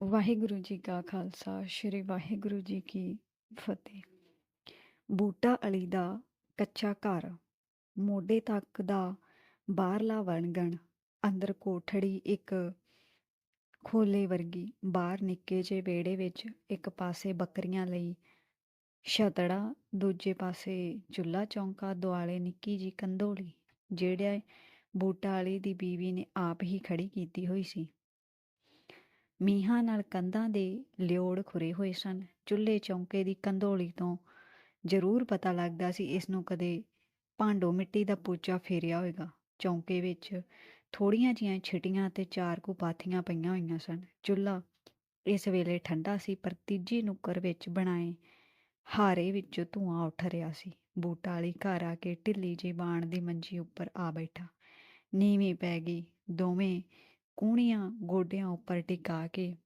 ਵਾਹਿਗੁਰੂ ਜੀ ਕਾ ਖਾਲਸਾ, ਸ੍ਰੀ ਵਾਹਿਗੁਰੂ ਜੀ ਕੀ ਫਤਿਹ। ਬੂਟਾ ਅਲੀ ਦਾ ਕੱਚਾ ਘਰ, ਮੋਢੇ ਤੱਕ ਦਾ ਬਾਹਰਲਾ ਵਣਗਣ, ਅੰਦਰ ਕੋਠੜੀ ਇੱਕ ਖੋਲੇ ਵਰਗੀ, ਬਾਹਰ ਨਿੱਕੇ ਜਿਹੇ ਵਿਹੜੇ ਵਿੱਚ ਇੱਕ ਪਾਸੇ ਬੱਕਰੀਆਂ ਲਈ ਛਤੜਾ, ਦੂਜੇ ਪਾਸੇ ਚੁੱਲ੍ਹਾ ਚੌਂਕਾ, ਦੁਆਲੇ ਨਿੱਕੀ ਜੀ ਕੰਧੋਲੀ, ਜਿਹੜੇ ਬੂਟਾ ਅਲੀ ਦੀ ਬੀਵੀ ਨੇ ਆਪ ਹੀ ਖੜੀ ਕੀਤੀ ਹੋਈ ਸੀ। ਮੀਹਾਂ ਨਾਲ ਕੰਧਾਂ ਦੇ ਲਿਓੜ ਖੁਰੇ ਹੋਏ ਸਨ। ਚੁੱਲ੍ਹੇ ਚੌਂਕੇ ਦੀ ਕੰਧੋਲੀ ਤੋਂ ਜ਼ਰੂਰ ਪਤਾ ਲੱਗਦਾ ਸੀ ਇਸ ਨੂੰ ਕਦੇ ਭਾਂਡੋ ਮਿੱਟੀ ਦਾ ਪੋਚਾ ਫੇਰਿਆ ਹੋਵੇਗਾ। ਚੌਂਕੇ ਵਿੱਚ ਥੋੜੀਆਂ ਜੀਆਂ ਛਿਟੀਆਂ ਤੇ ਚਾਰ ਕੁ ਪਾਥੀਆਂ ਪਈਆਂ ਹੋਈਆਂ ਸਨ। ਚੁੱਲ੍ਹਾ ਇਸ ਵੇਲੇ ਠੰਡਾ ਸੀ, ਪਰ ਤੀਜੀ ਨੁੱਕਰ ਵਿੱਚ ਬਣਾਏ ਹਾਰੇ ਵਿੱਚੋਂ ਧੂਆਂ ਉੱਠ ਰਿਹਾ ਸੀ। ਬੂਟਾ ਵਾਲੀ ਘਰ ਆ ਕੇ ਢਿੱਲੀ ਜਿਹੀ ਬਾਣ ਦੀ ਮੰਜੀ ਉੱਪਰ ਆ ਬੈਠਾ। ਨੀਵੀਂ ਪੈ ਗਈ। ਦੋਵੇਂ ਕੂਣੀਆਂ ਗੋਡਿਆਂ ਉੱਪਰ ਟਿਕਾ ਕੇ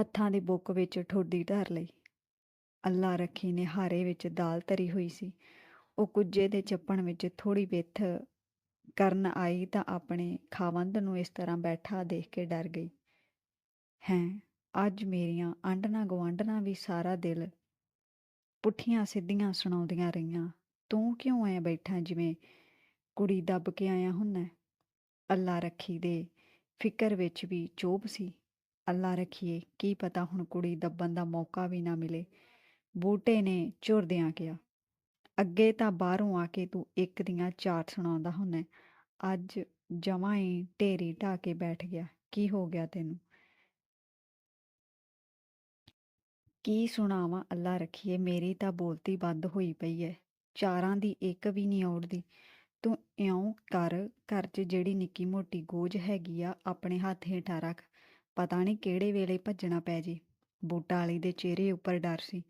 ਹੱਥਾਂ ਦੀ ਬੁੱਕ ਵਿੱਚ ਠੋਡੀ ਧਰ ਲਈ। ਅੱਲਾ ਰੱਖੀ ਨੇ ਹਾਰੇ ਵਿੱਚ ਦਾਲ ਧਰੀ ਹੋਈ ਸੀ। ਉਹ ਕੁੱਜੇ ਦੇ ਚੱਪਣ ਵਿੱਚ ਥੋੜੀ ਬਿੱਥ ਕਰਨ ਆਈ ਤਾਂ ਆਪਣੇ ਖਾਵੰਦ ਨੂੰ ਇਸ ਤਰ੍ਹਾਂ ਬੈਠਾ ਦੇਖ ਕੇ ਡਰ ਗਈ। ਹੈ, ਅੱਜ ਮੇਰੀਆਂ ਆਂਡਣਾ ਗਵਾਂਡਣਾ ਵੀ ਸਾਰਾ ਦਿਲ ਪੁੱਠੀਆਂ ਸਿੱਧੀਆਂ ਸੁਣਾਉਂਦੀਆਂ ਰਹੀਆਂ। ਤੂੰ ਕਿਉਂ ਐ ਬੈਠਾ ਜਿਵੇਂ ਕੁੜੀ ਦੱਬ ਕੇ ਆਇਆ ਹੁੰਨਾ? ਅੱਲਾ ਰੱਖੀ ਦੇ ਫਿਕਰ ਵਿੱਚ ਵੀ ਚੋਬ ਸੀ। ਅੱਲਾ ਰੱਖੀਏ, ਕੀ ਪਤਾ ਹੁਣ ਕੁੜੀ ਦੱਬਣ ਦਾ ਮੌਕਾ ਵੀ ਨਾ ਮਿਲੇ। ਬੂਟੇ ਨੇ ਝੁਰਦਿਆਂ ਕਿਹਾ, ਅੱਗੇ ਤਾਂ ਬਾਹਰੋਂ ਆ ਕੇ ਤੂੰ ਇੱਕ ਦੀਆਂ ਚਾਰ ਸੁਣਾਉਂਦਾ ਹੁੰਨਾ ਅੱਜ ਜਮਾਂ ਹੀ ਢੇਰੀ ਢਾ ਕੇ ਬੈਠ ਗਿਆ। ਕੀ ਹੋ ਗਿਆ ਤੈਨੂੰ? ਕੀ ਸੁਣਾਵਾਂ ਅੱਲਾ ਰੱਖੀਏ, ਮੇਰੀ ਤਾਂ ਬੋਲਤੀ ਬੰਦ ਹੋਈ ਪਈ ਐ ਚਾਰਾਂ ਦੀ ਇੱਕ ਵੀ ਨਹੀਂ ਔੜਦੀ। ਤੂੰ ਇਉਂ ਕਰ, ਘਰ 'ਚ ਜਿਹੜੀ ਨਿੱਕੀ ਮੋਟੀ ਗੋਝ ਹੈਗੀ ਆ, ਆਪਣੇ ਹੱਥ ਹੇਠਾਂ ਰੱਖ। ਪਤਾ ਨਹੀਂ ਕਿਹੜੇ ਵੇਲੇ ਭੱਜਣਾ ਪੈ ਜੇ। ਬੂਟਾ ਵਾਲੀ ਦੇ ਚਿਹਰੇ ਉੱਪਰ ਡਰ ਸੀ।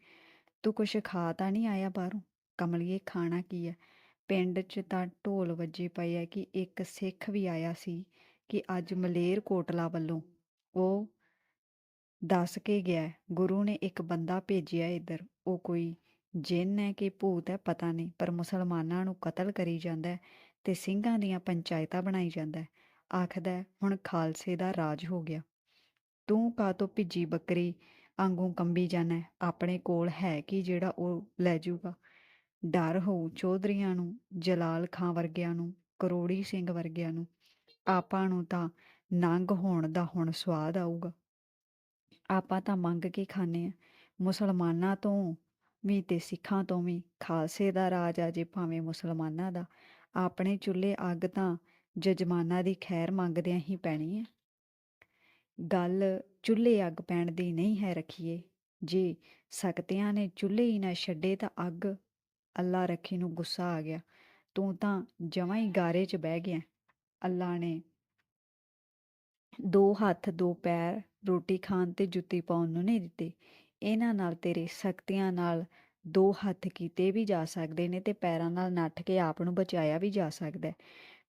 ਤੂੰ ਕੁਛ ਖਾ ਤਾਂ ਨਹੀਂ ਆਇਆ ਬਾਹਰੋਂ? ਕਮਲੀਏ, ਖਾਣਾ ਕੀ ਹੈ ਪਿੰਡ 'ਚ ਤਾਂ ਢੋਲ ਵੱਜੇ ਪਏ ਐ ਕਿ ਇੱਕ ਸਿੱਖ ਵੀ ਆਇਆ ਸੀ ਕਿ ਅੱਜ ਮਲੇਰ ਕੋਟਲਾ ਵੱਲੋਂ। ਉਹ ਦੱਸ ਕੇ ਗਿਆ, ਗੁਰੂ ਨੇ ਇੱਕ ਬੰਦਾ ਭੇਜਿਆ ਇੱਧਰ। ਉਹ ਕੋਈ ਜਿੰਨ ਹੈ ਕਿ ਭੂਤ ਹੈ, ਪਤਾ ਨਹੀਂ, ਪਰ ਮੁਸਲਮਾਨਾਂ ਨੂੰ ਕਤਲ ਕਰੀ ਜਾਂਦਾ ਤੇ ਸਿੰਘਾਂ ਦੀਆਂ ਪੰਚਾਇਤਾਂ ਬਣਾਈ ਜਾਂਦਾ ਆਖਦਾ ਹੁਣ ਖਾਲਸੇ ਦਾ ਰਾਜ ਹੋ ਗਿਆ। ਤੂੰ ਕਾਤੋਂ ਭਿੱਜੀ ਬੱਕਰੀ ਆਂਗੂ ਕੰਬੀ ਜਾਣਾ ਆਪਣੇ ਕੋਲ ਹੈ ਕਿ ਜਿਹੜਾ ਉਹ ਲੈ ਜਾਊਗਾ? ਡਰ ਹੋਊ ਚੌਧਰੀਆਂ ਨੂੰ, ਜਲਾਲ ਖਾਂ ਵਰਗਿਆਂ ਨੂੰ, ਕਰੋੜੀ ਸਿੰਘ ਵਰਗਿਆਂ ਨੂੰ। ਆਪਾਂ ਨੂੰ ਤਾਂ ਨੰਗ ਹੋਣ ਦਾ ਹੁਣ ਸਵਾਦ ਆਊਗਾ। ਆਪਾਂ ਤਾਂ ਮੰਗ ਕੇ ਖਾਣੇ ਆ ਮੁਸਲਮਾਨਾਂ ਤੋਂ ਵੀ ਤੇ ਸਿੱਖਾਂ ਤੋਂ ਵੀ ਖਾਲਸੇ ਦਾ ਰਾਜ ਆ ਜੇ ਭਾਵੇਂ ਮੁਸਲਮਾਨਾਂ ਦਾ। ਆਪਣੇ ਚੁੱਲ੍ਹੇ ਅੱਗ ਤਾਂ ਜਜਮਾਨਾਂ ਦੀ ਖੈਰ ਮੰਗਦਿਆਂ ਹੀ ਪੈਣੀ ਹੈ ਗੱਲ ਚੁੱਲ੍ਹੇ ਅੱਗ ਪੈਣ ਦੀ ਨਹੀਂ ਹੈ ਰੱਖੀਏ। ਜੇ ਸਕਤਿਆਂ ਨੇ ਚੁੱਲ੍ਹੇ ਹੀ ਨਾ ਛੱਡੇ ਤਾਂ ਅੱਗ ਅੱਲਾ ਰੱਖੀ ਨੂੰ ਗੁੱਸਾ ਆ ਗਿਆ। ਤੂੰ ਤਾਂ ਜਮਾਂ ਹੀ ਗਾਰੇ 'ਚ ਬਹਿ ਗਿਆ। ਅੱਲਾ ਨੇ ਦੋ ਹੱਥ, ਦੋ ਪੈਰ ਰੋਟੀ ਖਾਣ ਤੇ ਜੁੱਤੀ ਪਾਉਣ ਨੂੰ ਨਹੀਂ ਦਿੱਤੇ। ਇਹਨਾਂ ਨਾਲ ਤੇਰੇ ਸ਼ਕਤੀਆਂ ਨਾਲ ਦੋ ਹੱਥ ਕੀਤੇ ਵੀ ਜਾ ਸਕਦੇ ਨੇ ਤੇ ਪੈਰਾਂ ਨਾਲ ਨੱਠ ਕੇ ਆਪ ਨੂੰ ਬਚਾਇਆ ਵੀ ਜਾ ਸਕਦਾ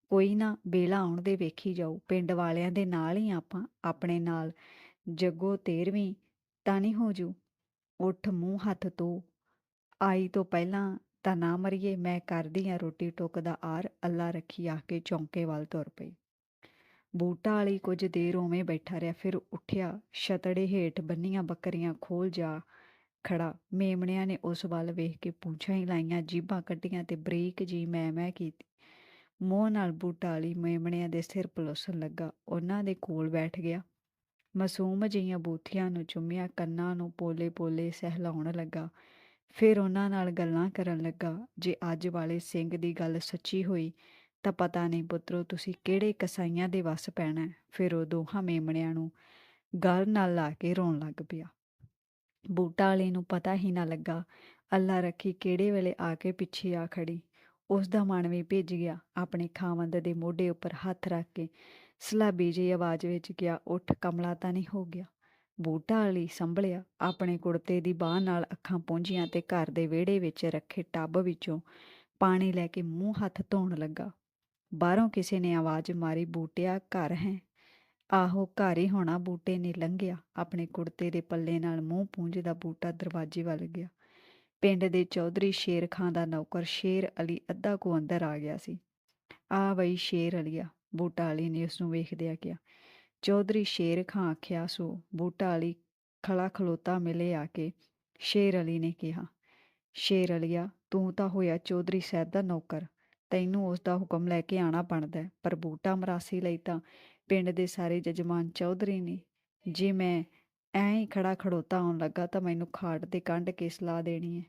ਕੋਈ ਨਾ ਵੇਲਾ ਆਉਣ ਦੇ ਵੇਖੀ ਜਾਊ। ਪਿੰਡ ਵਾਲਿਆਂ ਦੇ ਨਾਲ ਹੀ ਆਪਾਂ ਆਪਣੇ ਨਾਲ ਜੱਗੋ ਤੇਰਵੀਂ ਤਾਂ ਨਹੀਂ ਹੋ ਜੂ। ਉੱਠ ਮੂੰਹ ਹੱਥ ਤੋਂ ਆਈ ਤੋਂ ਪਹਿਲਾਂ ਤਾਂ ਨਾ ਮਰੀਏ। ਮੈਂ ਕਰਦੀ ਆ ਰੋਟੀ। ਟੁੱਕ ਦਾ ਆਰ ਅੱਲਾ ਰੱਖੀ ਆ ਕੇ ਚੌਂਕੇ ਵੱਲ ਤੁਰ ਪਈ। ਬੂਟਾ ਵਾਲੀ ਕੁਝ ਦੇਰ ਉਵੇਂ ਬੈਠਾ ਰਿਹਾ, ਫਿਰ ਉੱਠਿਆ, ਛਤੜੇ ਹੇਠ ਬੰਨੀਆਂ ਬੱਕਰੀਆਂ ਖੋਲ ਜਾ ਖੜਾ ਮੇਮਣਿਆਂ ਨੇ ਉਸ ਵੱਲ ਵੇਖ ਕੇ ਪੂਛਾਂ ਹੀ ਲਾਈਆਂ, ਜੀਭਾਂ ਕੱਢੀਆਂ ਤੇ ਬਰੀਕ ਜੀ ਮੈਂ ਮੈਂ ਕੀਤੀ। ਮੋਹ ਨਾਲ ਬੂਟਾ ਵਾਲੀ ਮੇਮਣਿਆਂ ਦੇ ਸਿਰ ਪਲੋਸਣ ਲੱਗਾ। ਉਹਨਾਂ ਦੇ ਕੋਲ ਬੈਠ ਗਿਆ। ਮਾਸੂਮ ਜਿਹੀਆਂ ਬੂਥੀਆਂ ਨੂੰ ਚੁੰਮਿਆ, ਕੰਨਾਂ ਨੂੰ ਪੋਲੇ ਪੋਲੇ ਸਹਿਲਾਉਣ ਲੱਗਾ। ਫਿਰ ਉਹਨਾਂ ਨਾਲ ਗੱਲਾਂ ਕਰਨ ਲੱਗਾ, ਜੇ ਅੱਜ ਵਾਲੇ ਸਿੰਘ ਦੀ ਗੱਲ ਸੱਚੀ ਹੋਈ ਤਾਂ ਪਤਾ ਨਹੀਂ ਪੁੱਤਰੋ ਤੁਸੀਂ ਕਿਹੜੇ ਕਸਾਈਆਂ ਦੇ ਵਸ ਪੈਣਾ ਫਿਰ ਉਹ ਦੋਹਾਂ ਮੇਮਣਿਆਂ ਨੂੰ ਗਲ ਨਾਲ ਲਾ ਕੇ ਰੋਣ ਲੱਗ ਪਿਆ। ਬੂਟਾ ਵਾਲੇ ਨੂੰ ਪਤਾ ਹੀ ਨਾ ਲੱਗਾ, ਅੱਲਾ ਰੱਖੀ ਕਿਹੜੇ ਵੇਲੇ ਆ ਕੇ ਪਿੱਛੇ ਆ ਖੜੀ। ਉਸ ਦਾ ਮਨ ਵੀ ਭਿੱਜ ਗਿਆ। ਆਪਣੇ ਖਾਵੰਦ ਦੇ ਮੋਢੇ ਉੱਪਰ ਹੱਥ ਰੱਖ ਕੇ ਸਲਾਬੀ ਜਿਹੀ ਆਵਾਜ਼ ਵਿੱਚ ਗਿਆ ਉੱਠ, ਕਮਲਾ ਤਾਂ ਨਹੀਂ ਹੋ ਗਿਆ। ਬੂਟਾ ਵਾਲੀ ਸੰਭਲਿਆ। ਆਪਣੇ ਕੁੜਤੇ ਦੀ ਬਾਹ ਨਾਲ ਅੱਖਾਂ ਪੂੰਝੀਆਂ ਤੇ ਘਰ ਦੇ ਵਿਹੜੇ ਵਿੱਚ ਰੱਖੇ ਟੱਬ ਵਿੱਚੋਂ ਪਾਣੀ ਲੈ ਕੇ ਮੂੰਹ ਹੱਥ ਧੋਣ ਲੱਗਾ। ਬਾਹਰੋਂ ਕਿਸੇ ਨੇ ਆਵਾਜ਼ ਮਾਰੀ, ਬੂਟਿਆ, ਘਰ ਹੈ? ਆਹੋ, ਘਰ ਹੀ ਹੋਣਾ, ਬੂਟੇ ਨੇ ਲੰਘਿਆ। ਆਪਣੇ ਕੁੜਤੇ ਦੇ ਪੱਲੇ ਨਾਲ ਮੂੰਹ ਪੂੰਝਦਾ ਬੂਟਾ ਦਰਵਾਜ਼ੇ ਵੱਲ ਗਿਆ। ਪਿੰਡ ਦੇ ਚੌਧਰੀ ਸ਼ੇਰ ਖਾਂ ਦਾ ਨੌਕਰ ਸ਼ੇਰ ਅਲੀ ਅੱਧਾ ਕੋ ਅੰਦਰ ਆ ਗਿਆ ਸੀ। ਆ ਬਈ ਸ਼ੇਰ ਅਲੀਆ। ਬੂਟਾ ਅਲੀ ਨੇ ਉਸ ਨੂੰ ਵੇਖਦਿਆਂ ਕਿਹਾ। ਚੌਧਰੀ ਸ਼ੇਰ ਖਾਂ ਆਖਿਆ, ਸੋ? ਬੂਟਾ ਅਲੀ ਖਲਾ ਖਲੋਤਾ ਮਿਲੇ ਆ ਕੇ ਸ਼ੇਰ ਅਲੀ ਨੇ ਕਿਹਾ, ਸ਼ੇਰ ਅਲੀਆ, ਤੂੰ ਤਾਂ ਹੋਇਆ ਚੌਧਰੀ ਸਾਹਿਬ ਦਾ ਨੌਕਰ। ਤੈਨੂੰ ਉਸ ਦਾ ਹੁਕਮ ਲੈ ਕੇ ਆਣਾ ਬਣਦਾ ਹੈ। ਪਰ ਬੂਟਾ ਮਰਾਸੀ ਲਈ ਤਾਂ ਪਿੰਡ ਦੇ ਸਾਰੇ ਜਜਮਾਨ ਚੌਧਰੀ ਨੇ, ਜੇ ਮੈਂ ਐਂ ਹੀ ਖੜਾ ਖੜੋਤਾ ਆਉਣ ਲੱਗਾ ਤਾਂ ਮੈਨੂੰ ਖਾਟ ਤੇ ਕੰਢ ਕੇ ਸਲਾਹ ਦੇਣੀ ਹੈ।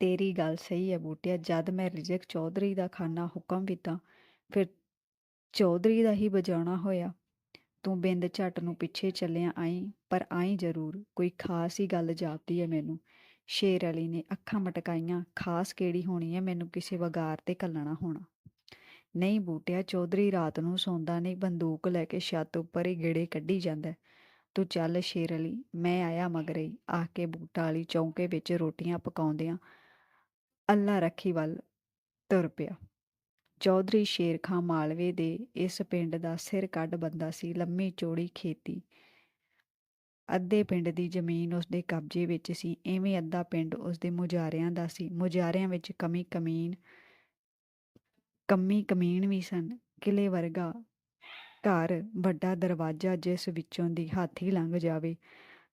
ਤੇਰੀ ਗੱਲ ਸਹੀ ਹੈ ਬੂਟਿਆ, ਜਦ ਮੈਂ ਰਿਜਕ ਚੌਧਰੀ ਦਾ ਖਾਨਾ ਹੁਕਮ ਵੀ ਤਾਂ ਫਿਰ ਚੌਧਰੀ ਦਾ ਹੀ ਬਜਾਉਣਾ ਹੋਇਆ। ਤੂੰ ਬਿੰਦ ਝੱਟ ਨੂੰ ਪਿੱਛੇ ਚੱਲਿਆ ਆਈ, ਪਰ ਆਈ ਜ਼ਰੂਰ, ਕੋਈ ਖਾਸ ਹੀ ਗੱਲ ਜਾਪਦੀ ਹੈ ਮੈਨੂੰ। ਸ਼ੇਰ ਅਲੀ ਨੇ ਅੱਖਾਂ ਮਟਕਾਈਆਂ, ਖਾਸ ਕਿਹੜੀ ਹੋਣੀ ਹੈ ਮੈਨੂੰ ਕਿਸੇ ਵਗਾਰ ਤੇ ਕੱਲਣਾ ਹੋਣਾ। ਨਹੀਂ ਬੂਟਿਆ, ਚੌਧਰੀ ਰਾਤ ਨੂੰ ਸੌਂਦਾ ਨਹੀਂ, ਬੰਦੂਕ ਲੈ ਕੇ ਛੱਤ ਉੱਪਰ ਹੀ ਗੇੜੇ ਕੱਢੀ ਜਾਂਦਾ। ਤੂੰ ਚੱਲ ਸ਼ੇਰ ਅਲੀ, ਮੈਂ ਆਇਆ ਮਗਰੇ ਆ ਕੇ ਬੂਟਾ ਵਾਲੀ ਚੌਂਕੇ ਵਿੱਚ ਰੋਟੀਆਂ ਪਕਾਉਂਦਿਆਂ ਅੱਲਾ ਰੱਖੀ ਵੱਲ ਤੁਰ ਪਿਆ। ਚੌਧਰੀ ਸ਼ੇਰ ਖਾਂ ਮਾਲਵੇ ਦੇ ਇਸ ਪਿੰਡ ਦਾ ਸਿਰ ਕੱਢ ਬੰਦਾ ਸੀ, ਲੰਮੀ ਚੌੜੀ ਖੇਤੀ। ਅੱਧੇ ਪਿੰਡ ਦੀ ਜ਼ਮੀਨ ਉਸਦੇ ਕਬਜ਼ੇ ਵਿੱਚ ਸੀ, ਐਵੇਂ ਅੱਧਾ ਪਿੰਡ ਉਸਦੇ ਮੁਜਾਰਿਆਂ ਦਾ ਸੀ। ਮੁਜਾਰਿਆਂ ਵਿੱਚ ਕਮੀ ਕਮੀਨ, ਕੰਮੀ ਕਮੀਨ ਵੀ ਸਨ। ਕਿਲੇ ਵਰਗਾ ਘਰ, ਵੱਡਾ ਦਰਵਾਜ਼ਾ ਜਿਸ ਵਿੱਚੋਂ ਦੀ ਹਾਥੀ ਲੰਘ ਜਾਵੇ।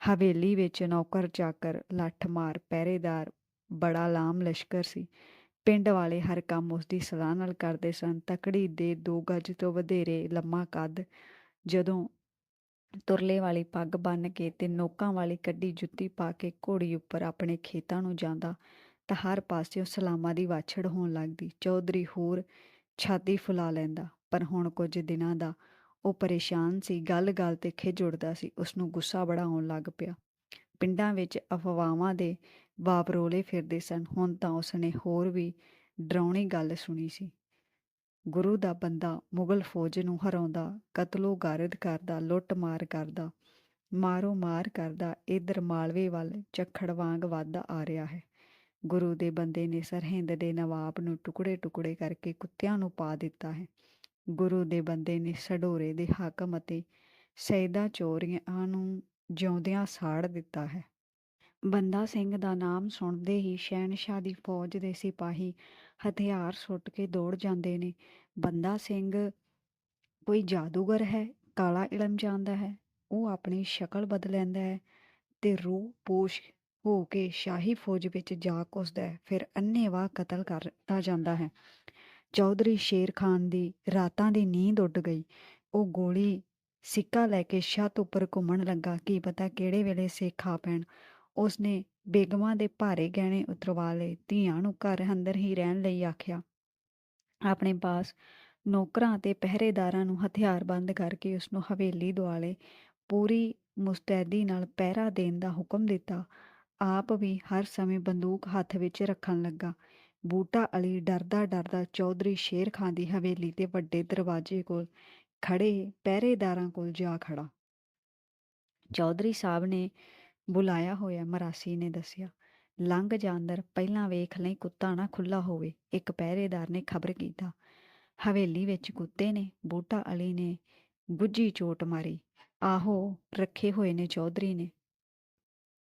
ਹਵੇਲੀ ਵਿੱਚ ਨੌਕਰ ਚਾਕਰ, ਲੱਠ ਮਾਰ, ਪਹਿਰੇਦਾਰ, ਬੜਾ ਲਾਮ ਲਸ਼ਕਰ ਸੀ। ਪਿੰਡ ਵਾਲੇ ਹਰ ਕੰਮ ਉਸ ਦੀ ਸਲਾਹ ਨਾਲ ਕਰਦੇ ਸਨ। ਤਕੜੀ ਦੇ ਦੋ ਗੱਜ ਤੋਂ ਵਧੇਰੇ ਲੰਮਾ ਕੱਦ ਜਦੋਂ ਤੁਰਲੇ ਵਾਲੀ ਪੱਗ ਬੰਨ ਕੇ ਤੇ ਨੋਕਾਂ ਵਾਲੀ ਕੱਢੀ ਜੁੱਤੀ ਪਾ ਕੇ ਘੋੜੀ ਉੱਪਰ ਆਪਣੇ ਖੇਤਾਂ ਨੂੰ ਜਾਂਦਾ ਤਾਂ ਹਰ ਪਾਸਿਓਂ ਸਲਾਮਾਂ ਦੀ ਵਾਛੜ ਹੋਣ ਲੱਗਦੀ। ਚੌਧਰੀ ਹੋਰ ਛਾਤੀ ਫੁਲਾ ਲੈਂਦਾ, ਪਰ ਹੁਣ ਕੁਝ ਦਿਨਾਂ ਦਾ ਉਹ ਪਰੇਸ਼ਾਨ ਸੀ, ਗੱਲ-ਗੱਲ ਤੇ ਖਿਜ ਉੜਦਾ ਸੀ ਉਸ ਨੂੰ ਗੁੱਸਾ ਬੜਾ ਆਉਣ ਲੱਗ ਪਿਆ। ਪਿੰਡਾਂ ਵਿੱਚ ਅਫਵਾਹਾਂ ਦੇ ਵਾਪਰੋਲੇ ਫਿਰਦੇ ਸਨ, ਹੁਣ ਤਾਂ ਉਸਨੇ ਹੋਰ ਵੀ ਡਰਾਉਣੀ ਗੱਲ ਸੁਣੀ ਸੀ। ਗੁਰੂ ਦਾ ਬੰਦਾ ਮੁਗਲ ਫੌਜ ਨੂੰ ਹਰਾਉਂਦਾ, ਕਤਲੋ ਗਾਰਦ ਕਰਦਾ, ਲੁੱਟ ਮਾਰ ਕਰਦਾ, ਮਾਰੋ ਮਾਰ ਕਰਦਾ ਇਧਰ ਮਾਲਵੇ ਵੱਲ ਝੱਖੜ ਵਾਂਗ ਵੱਧਦਾ ਆ ਰਿਹਾ ਹੈ। ਗੁਰੂ ਦੇ ਬੰਦੇ ਨੇ ਸਰਹਿੰਦ ਦੇ ਨਵਾਬ ਨੂੰ ਟੁਕੜੇ ਟੁਕੜੇ ਕਰਕੇ ਕੁੱਤਿਆਂ ਨੂੰ ਪਾ ਦਿੱਤਾ ਹੈ। ਗੁਰੂ ਦੇ ਬੰਦੇ ਨੇ ਸਡੋਰੇ ਦੇ ਹਾਕਮ ਅਤੇ ਸੈਦਾ ਚੋਰੀਆਂ ਨੂੰ ਜਿਉਂਦਿਆਂ ਸਾੜ ਦਿੱਤਾ ਹੈ। ਬੰਦਾ ਸਿੰਘ ਦਾ ਨਾਮ ਸੁਣਦੇ ਹੀ ਸ਼ਹਿਨशाह ਦੀ ਫੌਜ ਦੇ ਸਿਪਾਹੀ ਹਥਿਆਰ ਸੁੱਟ ਕੇ ਦੌੜ ਜਾਂਦੇ ਨੇ। ਬੰਦਾ ਸਿੰਘ ਕੋਈ ਜਾਦੂਗਰ ਹੈ, ਕਾਲਾ ਇਲਮ ਜਾਣਦਾ ਹੈ, ਉਹ ਆਪਣੀ ਸ਼ਕਲ ਬਦਲ ਲੈਂਦਾ ਹੈ ਤੇ ਰੂਹ ਪੋਸ਼ ਹੋ ਕੇ ਸ਼ਾਹੀ ਫੌਜ ਵਿੱਚ ਜਾ ਘੁਸਦਾ ਹੈ, ਫਿਰ ਅੰਨ੍ਹੇਵਾਹ ਕਤਲ ਕਰਤਾ ਜਾਂਦਾ ਹੈ। ਚੌਧਰੀ ਸ਼ੇਰ ਖਾਨ ਦੀ ਰਾਤਾਂ ਦੀ ਨੀਂਦ ਉੱਡ ਗਈ। ਉਹ ਗੋਲੀ ਸਿੱਕਾ ਲੈ ਕੇ ਛੱਤ ਉੱਪਰ ਘੁੰਮਣ ਲੱਗਾ। ਕੀ ਪਤਾ ਕਿਹੜੇ ਵੇਲੇ ਸਿੱਖ ਆ ਪੈਣ। ਉਸਨੇ ਬੇਗਮਾਂ ਦੇ ਭਾਰੇ ਗਹਿਣੇ ਉਤਰਵਾ ਲਏ, ਧੀਆਂ ਨੂੰ ਘਰ ਅੰਦਰ ਹੀ ਰਹਿਣ ਲਈ ਆਖਿਆ। ਆਪਣੇ ਪਾਸ ਨੌਕਰਾਂ ਤੇ ਪਹਿਰੇਦਾਰਾਂ ਨੂੰ ਹਥਿਆਰਬੰਦ ਕਰਕੇ ਉਸ ਨੂੰ ਹਵੇਲੀ ਦੁਆਲੇ ਪੂਰੀ ਮੁਸਤੈਦੀ ਨਾਲ ਪਹਿਰਾ ਦੇਣ ਦਾ ਹੁਕਮ ਦਿੱਤਾ। ਆਪ ਵੀ ਹਰ ਸਮੇਂ ਬੰਦੂਕ ਹੱਥ ਵਿੱਚ ਰੱਖਣ ਲੱਗਾ। ਬੂਟਾ ਅਲੀ ਡਰਦਾ ਡਰਦਾ ਚੌਧਰੀ ਸ਼ੇਰ ਖਾਨ ਦੀ ਹਵੇਲੀ ਦੇ ਵੱਡੇ ਦਰਵਾਜ਼ੇ ਕੋਲ ਖੜੇ ਪਹਿਰੇਦਾਰਾਂ ਕੋਲ ਜਾ ਖੜਾ ਚੌਧਰੀ ਸਾਹਿਬ ਨੇ ਬੁਲਾਇਆ ਹੋਇਆ ਮਰਾਸੀ ਨੇ ਦੱਸਿਆ, ਲੰਘ ਜਾ ਪਹਿਲਾਂ ਵੇਖ ਲਈ ਕੁੱਤਾ ਨਾ ਖੁੱਲਾ ਹੋਵੇ। ਇੱਕ ਪਹਿਰੇਦਾਰ ਨੇ ਖਬਰ ਕੀਤਾ। ਹਵੇਲੀ ਵਿੱਚ ਕੁੱਤੇ ਨੇ, ਬੂਟਾ ਅਲੀ ਨੇ ਗੁੱਜੀ ਚੋਟ ਮਾਰੀ। ਆਹੋ, ਰੱਖੇ ਹੋਏ ਨੇ ਚੌਧਰੀ ਨੇ।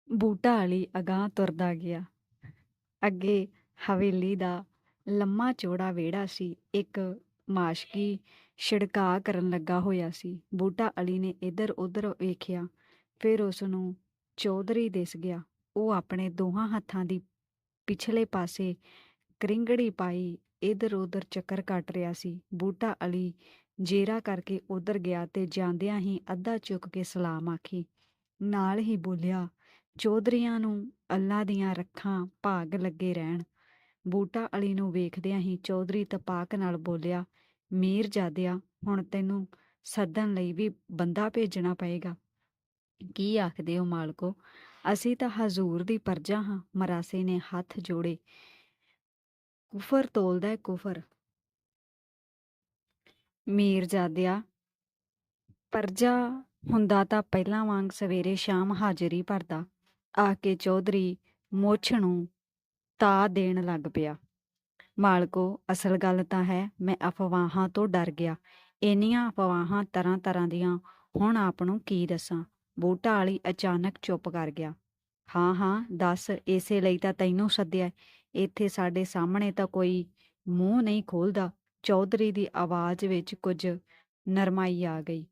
ਬੂਟਾ ਅਲੀ ਅਗਾਹ ਤੁਰਦਾ ਗਿਆ। ਅੱਗੇ ਹਵੇਲੀ ਦਾ ਲੰਮਾ ਚੌੜਾ ਵਿਹੜਾ ਸੀ। ਇੱਕ ਮਾਸ਼ਕੀ ਛਿੜਕਾ ਕਰਨ ਲੱਗਾ ਹੋਇਆ ਸੀ। ਬੂਟਾ ਅਲੀ ਨੇ ਇੱਧਰ ਉੱਧਰ ਵੇਖਿਆ, ਫਿਰ ਉਸ ਨੂੰ ਚੌਧਰੀ ਦਿਸ ਗਿਆ। ਉਹ ਆਪਣੇ ਦੋਹਾਂ ਹੱਥਾਂ ਦੀ ਪਿਛਲੇ ਪਾਸੇ ਕਰਿੰਗੜੀ ਪਾਈ ਇਧਰ ਉਧਰ ਚੱਕਰ ਕੱਟ ਰਿਹਾ ਸੀ। ਬੂਟਾ ਅਲੀ ਜੇਰਾ ਕਰਕੇ ਉਧਰ ਗਿਆ ਤੇ ਜਾਂਦਿਆਂ ਹੀ ਅੱਧਾ ਚੁੱਕ ਕੇ ਸਲਾਮ ਆਖੀ। ਨਾਲ ਹੀ ਬੋਲਿਆ, ਚੌਧਰੀਆਂ ਨੂੰ ਅੱਲਾ ਦੀਆਂ ਰੱਖਾਂ, ਭਾਗ ਲੱਗੇ ਰਹਿਣ। ਬੂਟਾ ਅਲੀ ਨੂੰ ਵੇਖਦਿਆਂ ਹੀ ਚੌਧਰੀ ਤਪਾਕ ਨਾਲ ਬੋਲਿਆ, ਮੀਰ ਜਾਦਿਆ, ਹੁਣ ਤੈਨੂੰ ਸੱਦਣ ਲਈ ਵੀ ਬੰਦਾ ਭੇਜਣਾ ਪਏਗਾ। ਕੀ ਆਖਦੇ ਹੋ ਮਾਲਕੋ? ਅਸੀਂ ਤਾਂ ਹਜ਼ੂਰ ਦੀ ਪਰਜਾ ਹਾਂ, ਮਰਾਸੇ ਨੇ ਹੱਥ ਜੋੜੇ। ਕੁਫਰ ਤੋਲਦਾ ਹੈ ਕੁਫਰ। ਮੀਰਜ਼ਾਦਿਆ ਪਰਜਾ ਹੁੰਦਾ ਤਾਂ ਪਹਿਲਾਂ ਵਾਂਗ ਸਵੇਰੇ ਸ਼ਾਮ ਹਾਜ਼ਰੀ ਭਰਦਾ। ਆ ਕੇ ਚੌਧਰੀ ਮੁੱਛ ਨੂੰ ਤਾ ਦੇਣ ਲੱਗ ਪਿਆ। ਮਾਲਕੋ, ਅਸਲ ਗੱਲ ਤਾਂ ਹੈ, ਮੈਂ ਅਫਵਾਹਾਂ ਤੋਂ ਡਰ ਗਿਆ। ਇੰਨੀਆਂ ਅਫਵਾਹਾਂ ਤਰ੍ਹਾਂ ਤਰ੍ਹਾਂ ਦੀਆਂ ਹੁਣ ਆਪ ਨੂੰ ਕੀ ਦੱਸਾਂ? ਬੂਟਾ ਵਾਲੀ ਅਚਾਨਕ ਚੁੱਪ ਕਰ ਗਿਆ। ਹਾਂ ਹਾਂ, ਦੱਸ, ਇਸੇ ਲਈ ਤਾਂ ਤੈਨੂੰ ਸੱਦਿਆ ਇੱਥੇ ਸਾਡੇ ਸਾਹਮਣੇ ਤਾਂ ਕੋਈ ਮੂੰਹ ਨਹੀਂ ਖੋਲਦਾ। ਚੌਧਰੀ ਦੀ ਆਵਾਜ਼ ਵਿੱਚ ਕੁਝ ਨਰਮਾਈ ਆ ਗਈ।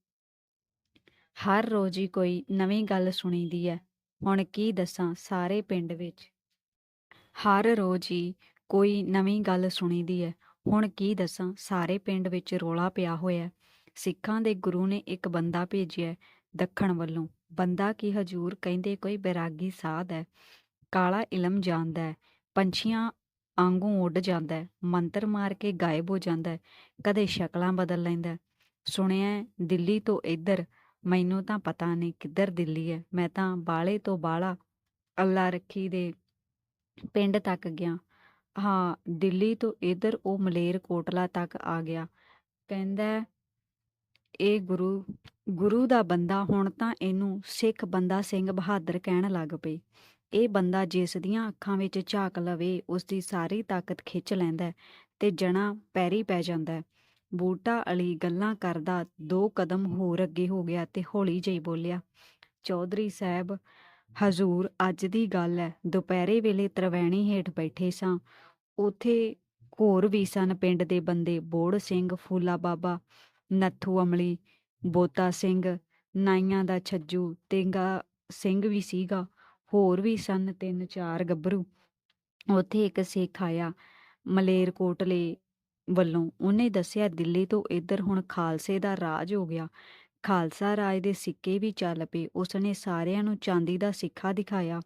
ਹਰ ਰੋਜ਼ ਹੀ ਕੋਈ ਨਵੀਂ ਗੱਲ ਸੁਣੀਦੀ ਹੈ ਹੁਣ ਕੀ ਦੱਸਾਂ ਸਾਰੇ ਪਿੰਡ ਵਿੱਚ। ਹਰ ਰੋਜ਼ ਹੀ ਕੋਈ ਨਵੀਂ ਗੱਲ ਸੁਣੀਦੀ ਹੈ ਹੁਣ ਕੀ ਦੱਸਾਂ ਸਾਰੇ ਪਿੰਡ ਵਿੱਚ ਰੋਲਾ ਪਿਆ ਹੋਇਆ ਸਿੱਖਾਂ ਦੇ ਗੁਰੂ ਨੇ ਇੱਕ ਬੰਦਾ ਭੇਜਿਆ ਦੱਖਣ ਵੱਲੋਂ। ਬੰਦਾ ਕੀ ਹਜੂਰ ਕਹਿੰਦੇ ਕੋਈ ਬੈਰਾਗੀ ਸਾਧ ਹੈ, ਕਾਲਾ ਇਲਮ ਜਾਣਦਾ ਹੈ, ਪੰਛੀਆਂ ਆਂਗੂ ਉੱਡ ਜਾਂਦਾ ਹੈ, ਮੰਤਰ ਮਾਰ ਕੇ ਗਾਇਬ ਹੋ ਜਾਂਦਾ ਹੈ, ਕਦੇ ਸ਼ਕਲਾਂ ਬਦਲ ਲੈਂਦਾ ਸੁਣਿਆ ਦਿੱਲੀ ਤੋਂ ਇੱਧਰ, ਮੈਨੂੰ ਤਾਂ ਪਤਾ ਨਹੀਂ ਕਿੱਧਰ ਦਿੱਲੀ ਹੈ, ਮੈਂ ਤਾਂ ਬਾਲੇ ਤੋਂ ਬਾਲਾ, ਅੱਲਾ ਰੱਖੀ ਦੇ ਪਿੰਡ ਤੱਕ ਗਿਆ। ਹਾਂ, ਦਿੱਲੀ ਤੋਂ ਇੱਧਰ ਉਹ ਮਲੇਰ ਕੋਟਲਾ ਤੱਕ ਆ ਗਿਆ। ਕਹਿੰਦਾ ਇਹ ਗੁਰੂ ਗੁਰੂ ਦਾ ਬੰਦਾ ਹੁਣ ਤਾਂ ਇਹਨੂੰ ਸਿੱਖ ਬੰਦਾ ਸਿੰਘ ਬਹਾਦਰ ਕਹਿਣ ਲੱਗ ਪਏ। ਇਹ ਬੰਦਾ ਜਿਸ ਦੀਆਂ ਅੱਖਾਂ ਵਿੱਚ ਝਾਕ ਲਵੇ, ਉਸ ਦੀ ਸਾਰੀ ਤਾਕਤ ਖਿੱਚ ਲੈਂਦਾ ਤੇ ਜਣਾ ਪੈਰੀ ਪੈ ਜਾਂਦਾ ਬੂਟਾ ਅਲੀ ਗੱਲਾਂ ਕਰਦਾ ਦੋ ਕਦਮ ਹੋਰ ਅੱਗੇ ਹੋ ਗਿਆ ਤੇ ਹੌਲੀ ਜਿਹੀ ਬੋਲਿਆ, ਚੌਧਰੀ ਸਾਹਿਬ, ਹਜ਼ੂਰ ਅੱਜ ਦੀ ਗੱਲ ਹੈ। ਦੁਪਹਿਰੇ ਵੇਲੇ ਤਰਵੈਣੀ ਹੇਠ ਬੈਠੇ ਸਾਂ। ਉਥੇ ਹੋਰ ਵੀ ਸਨ ਪਿੰਡ ਦੇ ਬੰਦੇ, ਬੋੜ ਸਿੰਘ, ਫੂਲਾ ਬਾਬਾ। ਨੱਥੂ ਅਮਲੀ, ਬੋਤਾ ਸਿੰਘ, ਨਾਈਆਂ ਦਾ ਛੱਜੂ, ਤੇਗਾ ਸਿੰਘ ਵੀ ਸੀਗਾ, ਹੋਰ ਵੀ ਸਨ ਤਿੰਨ ਚਾਰ ਗੱਭਰੂ। ਉੱਥੇ ਇੱਕ ਸਿੱਖ ਆਇਆ ਮਲੇਰ ਕੋਟਲੇ ਵੱਲੋਂ। ਉਹਨੇ ਦੱਸਿਆ, ਦਿੱਲੀ ਤੋਂ ਇੱਧਰ ਹੁਣ ਖਾਲਸੇ ਦਾ ਰਾਜ ਹੋ ਗਿਆ। ਖਾਲਸਾ ਰਾਜ ਦੇ ਸਿੱਕੇ ਵੀ ਚੱਲ ਪਏ। ਉਸਨੇ ਸਾਰਿਆਂ ਨੂੰ ਚਾਂਦੀ ਦਾ ਸਿੱਕਾ ਦਿਖਾਇਆ।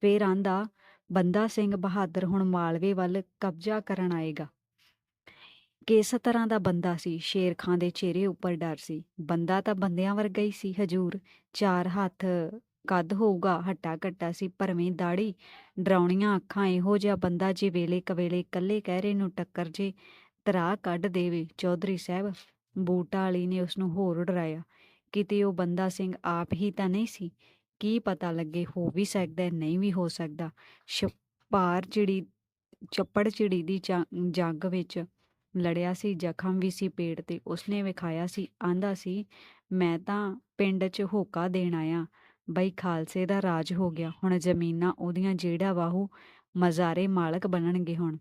ਫੇਰ ਆਂਦਾ ਬੰਦਾ ਸਿੰਘ ਬਹਾਦਰ ਹੁਣ ਮਾਲਵੇ ਵੱਲ ਕਬਜ਼ਾ ਕਰਨ ਆਏਗਾ। ਕਿਸ ਤਰ੍ਹਾਂ ਦਾ ਬੰਦਾ ਸੀ, ਸ਼ੇਰ ਖਾਂ ਦੇ ਚਿਹਰੇ ਉੱਪਰ ਡਰ ਸੀ। ਬੰਦਾ ਤਾਂ ਬੰਦਿਆਂ ਵਰਗਾ ਹੀ ਸੀ, ਹਜੂਰ। ਚਾਰ ਹੱਥ ਕੱਦ ਹੋਊਗਾ, ਹੱਟਾ ਘੱਟਾ ਸੀ, ਭਰਵੇਂ ਦਾੜੀ ਡਰਾਉਣੀਆਂ ਅੱਖਾਂ, ਇਹੋ ਜਿਹਾ ਬੰਦਾ ਜੇ ਵੇਲੇ ਕਵੇਲੇ ਇਕੱਲੇ ਕਹਿਰੇ ਨੂੰ ਟੱਕਰ ਜੇ ਤਰਾ ਕੱਢ ਦੇਵੇ। ਚੌਧਰੀ ਸਾਹਿਬ, ਬੂਟਾ ਵਾਲੀ ਨੇ ਉਸ ਨੂੰ ਹੋਰ ਡਰਾਇਆ। ਕਿਤੇ ਉਹ ਬੰਦਾ ਸਿੰਘ ਆਪ ਹੀ ਤਾਂ ਨਹੀਂ ਸੀ? ਕੀ ਪਤਾ ਲੱਗੇ, ਹੋ ਵੀ ਸਕਦਾ, ਨਹੀਂ ਵੀ ਹੋ ਸਕਦਾ। ਛਪਾਰ ਚਿੜੀ ਚੱਪੜ ਚਿੜੀ ਦੀ ਜੰ- ਜੰਗ ਵਿੱਚ ਲੜਿਆ ਸੀ, ਜ਼ਖਮ ਵੀ ਸੀ ਪੇਟ ਤੇ, ਉਸਨੇ ਵਿਖਾਇਆ ਸੀ ਆਂਦਾ ਸੀ, ਮੈਂ ਤਾਂ ਪਿੰਡ 'ਚ ਹੋਕਾ ਦੇਣ ਆਇਆ। ਬਈ ਖਾਲਸੇ ਦਾ ਰਾਜ ਹੋ ਗਿਆ, ਹੁਣ ਜ਼ਮੀਨਾਂ ਉਹਦੀਆਂ ਜਿਹੜਾ ਬਾਹੂ ਮਜ਼ਾਰੇ ਮਾਲਕ ਬਣਨਗੇ ਹੁਣ।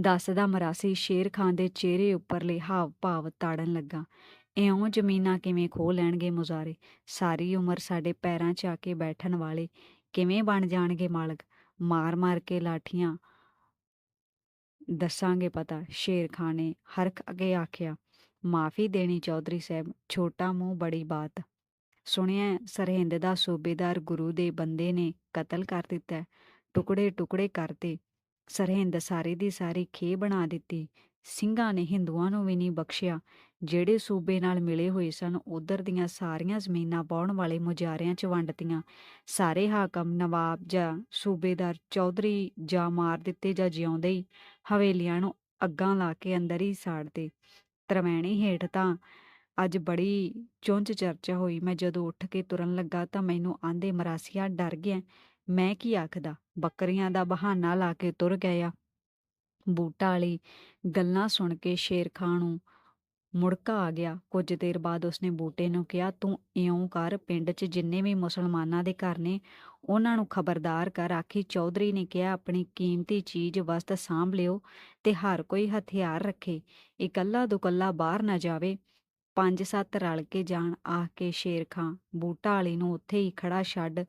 ਦੱਸਦਾ ਮਰਾਸੀ ਸ਼ੇਰ ਖਾਨ ਦੇ ਚਿਹਰੇ ਉੱਪਰਲੇ ਹਾਵ ਭਾਵ ਤਾੜਨ ਲੱਗਾ। ਇਉਂ ਜ਼ਮੀਨਾਂ ਕਿਵੇਂ ਖੋਹ ਲੈਣਗੇ ਮੁਜ਼ਾਰੇ? ਸਾਰੀ ਉਮਰ ਸਾਡੇ ਪੈਰਾਂ 'ਚ ਆ ਕੇ ਬੈਠਣ ਵਾਲੇ ਕਿਵੇਂ ਬਣ ਜਾਣਗੇ ਮਾਲਕ? ਮਾਰ ਮਾਰ ਕੇ ਲਾਠੀਆਂ ਦੱਸਾਂਗੇ ਪਤਾ, ਸ਼ੇਰ ਖਾਨ ਨੇ ਹਰਖ ਅਗੇ ਆਖਿਆ, ਮਾਫੀ ਦੇਣੀ ਚੌਧਰੀ ਸਾਹਿਬ, ਛੋਟਾ ਮੂੰਹ ਬੜੀ ਬਾਤ। ਸੁਣਿਆ ਸਰਹਿੰਦ ਦਾ ਸੂਬੇਦਾਰ ਗੁਰੂ ਦੇ ਬੰਦੇ ਨੇ ਕਤਲ ਕਰ ਦਿੱਤਾ ਟੁਕੜੇ ਟੁਕੜੇ ਕਰਤੇ। ਸਰਹਿੰਦ ਸਾਰੇ ਦੀ ਸਾਰੀ ਖੇ ਬਣਾ ਦਿੱਤੀ। ਸਿੰਘਾਂ ਨੇ ਹਿੰਦੂਆਂ ਨੂੰ ਵੀ ਨਹੀਂ ਬਖਸ਼ਿਆ। ਜਿਹੜੇ ਸੂਬੇ ਨਾਲ ਮਿਲੇ ਹੋਏ ਸਨ, ਉਧਰ ਦੀਆਂ ਸਾਰੀਆਂ ਜ਼ਮੀਨਾਂ ਪਾਉਣ ਵਾਲੇ ਮੁਜਾਰਿਆਂ 'ਚ ਵੰਡਤੀਆਂ। ਸਾਰੇ ਹਾਕਮ ਨਵਾਬ ਜਾਂ ਸੂਬੇਦਾਰ ਚੌਧਰੀ ਜਾਂ ਮਾਰ ਦਿੱਤੇ ਜਾਂ ਜਿਉਂਦੇ ਹੀ ਹਵੇਲੀਆਂ ਨੂੰ ਅੱਗਾਂ ਲਾ ਕੇ ਅੰਦਰ ਹੀ ਸਾੜਦੇ ਤਰਵੈਣੀ ਹੇਠ ਤਾਂ ਅੱਜ ਬੜੀ ਚੁੰਝ ਚਰਚਾ ਹੋਈ। ਮੈਂ ਜਦੋਂ ਉੱਠ ਕੇ ਤੁਰਨ ਲੱਗਾ ਤਾਂ ਮੈਨੂੰ ਆਂਦੇ ਮਰਾਸੀਆ, ਡਰ ਗਿਆ ਮੈਂ ਕੀ ਆਖਦਾ? ਬੱਕਰੀਆਂ ਦਾ ਬਹਾਨਾ ਲਾ ਕੇ ਤੁਰ ਗਿਆ ਬੂਟਾ ਵਾਲੀ ਗੱਲਾਂ ਸੁਣ ਕੇ ਸ਼ੇਰ ਖਾਨ ਨੂੰ ਮੁੜਕਾ ਆ ਗਿਆ। ਕੁਝ ਦੇਰ ਬਾਅਦ ਉਸਨੇ ਬੂਟੇ ਨੂੰ ਕਿਹਾ, ਤੂੰ ਇਉਂ ਕਰ, ਪਿੰਡ 'ਚ ਜਿੰਨੇ ਵੀ ਮੁਸਲਮਾਨਾਂ ਦੇ ਘਰ ਨੇ, ਉਹਨਾਂ ਨੂੰ ਖਬਰਦਾਰ ਕਰ। ਆਖੀ ਚੌਧਰੀ ਨੇ ਕਿਹਾ, ਆਪਣੀ ਕੀਮਤੀ ਚੀਜ਼ ਵਸਤ ਸਾਂਭ ਲਿਓ ਤੇ ਹਰ ਕੋਈ ਹਥਿਆਰ ਰੱਖੇ। ਇਕੱਲਾ ਦੁਕੱਲਾ ਬਾਹਰ ਨਾ ਜਾਵੇ। ਪੰਜ ਸੱਤ ਰਲ ਕੇ ਜਾਣ, ਆਖ ਕੇ ਸ਼ੇਰ ਖਾਂ। ਬੂਟਾ ਵਾਲੀ ਨੂੰ ਉੱਥੇ ਹੀ ਖੜਾ ਛੱਡ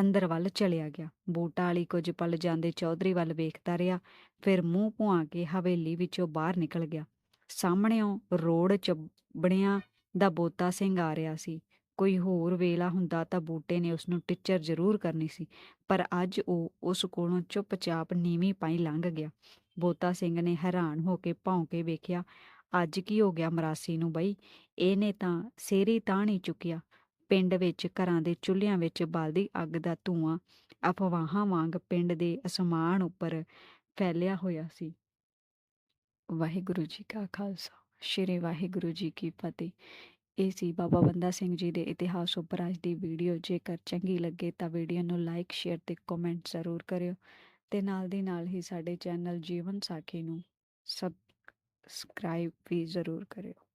ਅੰਦਰ ਵੱਲ ਚਲਿਆ ਗਿਆ। ਬੂਟਾ ਵਾਲੀ ਕੁਝ ਪਲ ਜਾਂਦੇ ਚੌਧਰੀ ਵੱਲ ਵੇਖਦਾ ਰਿਹਾ, ਫਿਰ ਮੂੰਹ ਭੁਆ ਕੇ ਹਵੇਲੀ ਵਿੱਚੋਂ ਬਾਹਰ ਨਿਕਲ ਗਿਆ। ਸਾਹਮਣਿਓਂ ਰੋਡ ਚੱਬੜਿਆਂ ਦਾ ਬੋਤਾ ਸਿੰਘ ਆ ਰਿਹਾ ਸੀ। ਕੋਈ ਹੋਰ ਵੇਲਾ ਹੁੰਦਾ ਤਾਂ ਬੂਟੇ ਨੇ ਉਸ ਨੂੰ ਟਿੱਚਰ ਜ਼ਰੂਰ ਕਰਨੀ ਸੀ, ਪਰ ਅੱਜ ਉਹ ਉਸ ਕੋਲੋਂ ਚੁੱਪਚਾਪ ਨੀਵੀਂ ਪਾਈ ਲੰਘ ਗਿਆ। ਬੋਤਾ ਸਿੰਘ ਨੇ ਹੈਰਾਨ ਹੋ ਕੇ ਭੌਂ ਵੇਖਿਆ, ਅੱਜ ਕੀ ਹੋ ਗਿਆ ਮਰਾਸੀ ਨੂੰ ਬਈ, ਇਹਨੇ ਤਾਂ ਸੇਰੀ ਤਾਂ ਨਹੀਂ ਚੁੱਕਿਆ। ਪਿੰਡ ਵਿੱਚ ਘਰਾਂ ਦੇ ਚੁੱਲ੍ਹਿਆਂ ਵਿੱਚ ਬਲਦੀ ਅੱਗ ਦਾ ਧੂਆਂ ਅਫਵਾਹਾਂ ਵਾਂਗ ਪਿੰਡ ਦੇ ਅਸਮਾਨ ਉੱਪਰ ਫੈਲਿਆ ਹੋਇਆ ਸੀ। ਵਾਹਿਗੁਰੂ ਜੀ ਕਾ ਖਾਲਸਾ, ਸ਼੍ਰੀ ਵਾਹਿਗੁਰੂ ਜੀ ਕੀ ਫਤਿਹ। ਇਹ ਸੀ ਬਾਬਾ ਬੰਦਾ ਸਿੰਘ ਜੀ ਦੇ ਇਤਿਹਾਸ ਉੱਪਰ ਅੱਜ ਦੀ ਵੀਡੀਓ। ਜੇਕਰ ਚੰਗੀ ਲੱਗੇ ਤਾਂ ਵੀਡੀਓ ਨੂੰ ਲਾਈਕ, ਸ਼ੇਅਰ ਤੇ ਕਮੈਂਟ ਜ਼ਰੂਰ ਕਰਿਓ ਤੇ ਨਾਲ ਦੀ ਨਾਲ ਹੀ ਸਾਡੇ ਚੈਨਲ ਜੀਵਨ ਸਾਖੀ ਨੂੰ ਸਬਸਕ੍ਰਾਈਬ ਵੀ ਜ਼ਰੂਰ ਕਰਿਓ।